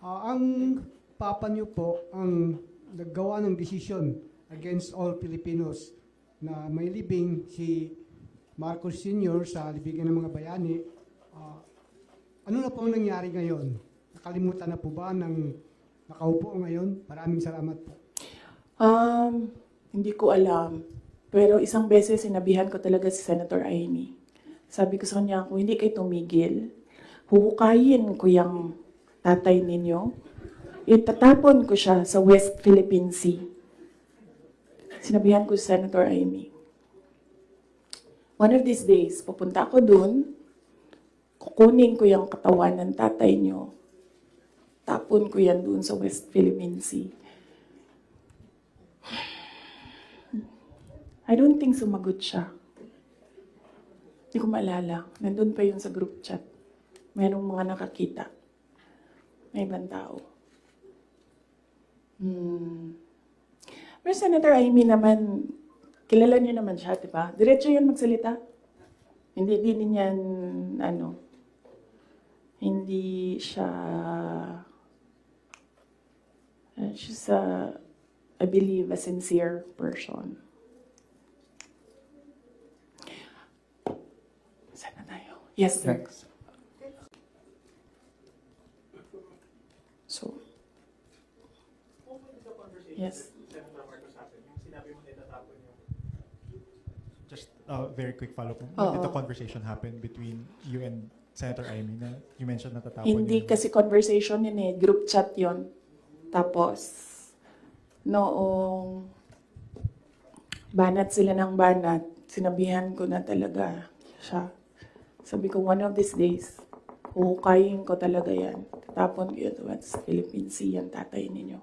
Ah, ang papa niyo po ang naggawa ng desisyon against all Filipinos na may libing si Marcos Sr. sa libigan ng mga bayani. Ah, ano na po ang nangyari ngayon? Nakalimutan na po ba ng nakaupo ngayon? Maraming salamat po. Um, hindi ko alam. Pero isang beses sinabihan ko talaga si Senator Amy. Sabi ko sa kanya, kung hindi kayo tumigil, huhukayin ko yung tatay ninyo. Itatapon ko siya sa West Philippine Sea. Sinabihan ko si Senator Amy. One of these days, pupunta ako dun, kukunin ko yung katawan ng tatay nyo, tapon ko yan dun sa West Philippine Sea. I don't think sumagot siya. Hindi ko maalala. Nandun pa yun sa group chat. Merong mga nakakita. May ibang tao. Hmm. Pero Senator Amy naman, kilala niyo naman siya, di ba? Diretso yun magsalita. Hindi din yan, ano, hindi siya, uh, she's a, I believe, a sincere person. Saan na tayo? Yes, sir. Next. So, yes. Just a very quick follow-up. When did the conversation happen between you and Senator Amy na you mentioned natatapon Hindi yung- kasi conversation yun eh, group chat yun. Tapos, noong banat sila ng banat, sinabihan ko na talaga siya. Sabi ko, one of these days, huhukayin ko talaga yan. Tatapon ko yun sa Philippine Sea, yung tatay ninyo.